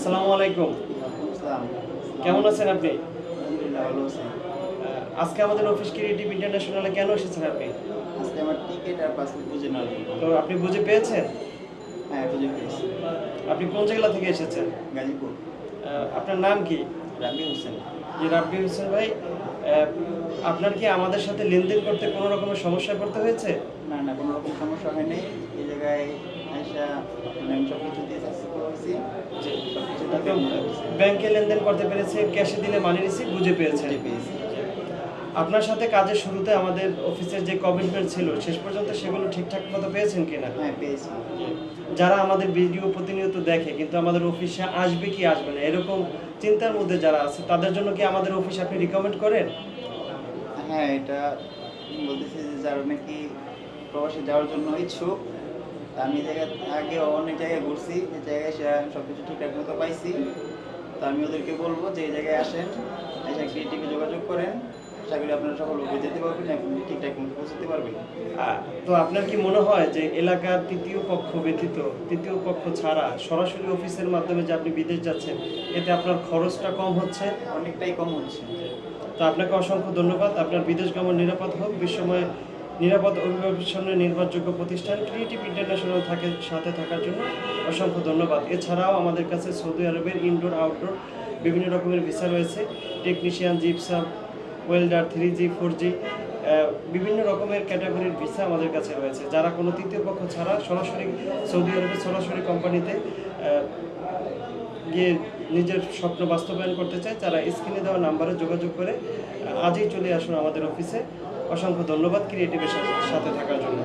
আসসালামু আলাইকুম। কেমন আছেন আপনি? আজকে আমাদের অফিস ক্রিয়েটিভ ইন্টারন্যাশনালে কেন এসেছেন আপনি? আজকে আমার টিকিট আর পাসপোর্ট বুঝে জন্য। তো আপনি বুঝে পেয়েছেন? হ্যাঁ বুঝে পেয়েছি। আপনি কোন জেলা থেকে এসেছেন? গাজীপুর। আপনার নাম কি? রাবি হোসেন। জি রাব্বি হোসেন ভাই আপনার কি আমাদের সাথে লেনদেন করতে কোনো রকমের সমস্যায় পড়তে হয়েছে? না না কোনো রকম সমস্যা হয়নি। এই জায়গায় মানে আমি সব কিছু দিয়ে। ব্যাংকে লেনদেন করতে পেরেছেন ক্যাশে দিলে মানি রিসিভ বুঝে পেয়েছেন আপনার সাথে কাজের শুরুতে আমাদের অফিসের যে কমিটমেন্ট ছিল শেষ পর্যন্ত সেগুলো ঠিকঠাক মতো পেয়েছেন কিনা? হ্যাঁ পেয়েছি। যারা আমাদের ভিডিও প্রতিনিয়ত দেখে কিন্তু আমাদের অফিসে আসবে কি আসবে না এরকম চিন্তার মধ্যে যারা আছে তাদের জন্য কি আমাদের অফিস আপনি রিকমেন্ড করেন? হ্যাঁ এটা বলতেছি যে যারা নাকি প্রবাসে যাওয়ার জন্য ইচ্ছুক আমি এই জায়গায় আগে অনেক জায়গায় ঘুরছি যে জায়গায় সে সব কিছু ঠিকঠাক মতো পাইছি। তো আমি ওদেরকে বলব যে এই জায়গায় আসেন এসে ক্রিয়েটিভে যোগাযোগ করেন। আশা করি আপনারা সকল লোকে যেতে পারবেন এবং ঠিকঠাক মতো পৌঁছতে পারবেন। তো আপনার কি মনে হয় যে এলাকার তৃতীয় পক্ষ ব্যতীত তৃতীয় পক্ষ ছাড়া সরাসরি অফিসের মাধ্যমে যে আপনি বিদেশ যাচ্ছেন এতে আপনার খরচটা কম হচ্ছে? অনেকটাই কম হচ্ছে। তো আপনাকে অসংখ্য ধন্যবাদ। আপনার বিদেশ গমন নিরাপদ হোক। বিশ্বময় নিরাপদ অভিবাসনের নির্ভরযোগ্য প্রতিষ্ঠান ক্রিয়েটিভ ইন্টারন্যাশনাল থাকে, সাথে থাকার জন্য অসংখ্য ধন্যবাদ। এছাড়াও আমাদের কাছে সৌদি আরবের ইনডোর আউটডোর বিভিন্ন রকমের ভিসা রয়েছে। Technician gypsum welder three G four G বিভিন্ন রকমের ক্যাটাগরির ভিসা আমাদের কাছে রয়েছে। যারা কোনো তৃতীয় পক্ষ ছাড়া সরাসরি সৌদি আরবের সরাসরি কোম্পানিতে গিয়ে নিজের স্বপ্ন বাস্তবায়ন করতে চায়, তারা স্ক্রিনে দেওয়া নাম্বারে যোগাযোগ করে আজই চলে আসুন আমাদের অফিসে। অসংখ্য ধন্যবাদ ক্রিয়েটিভের সাথে থাকার জন্য।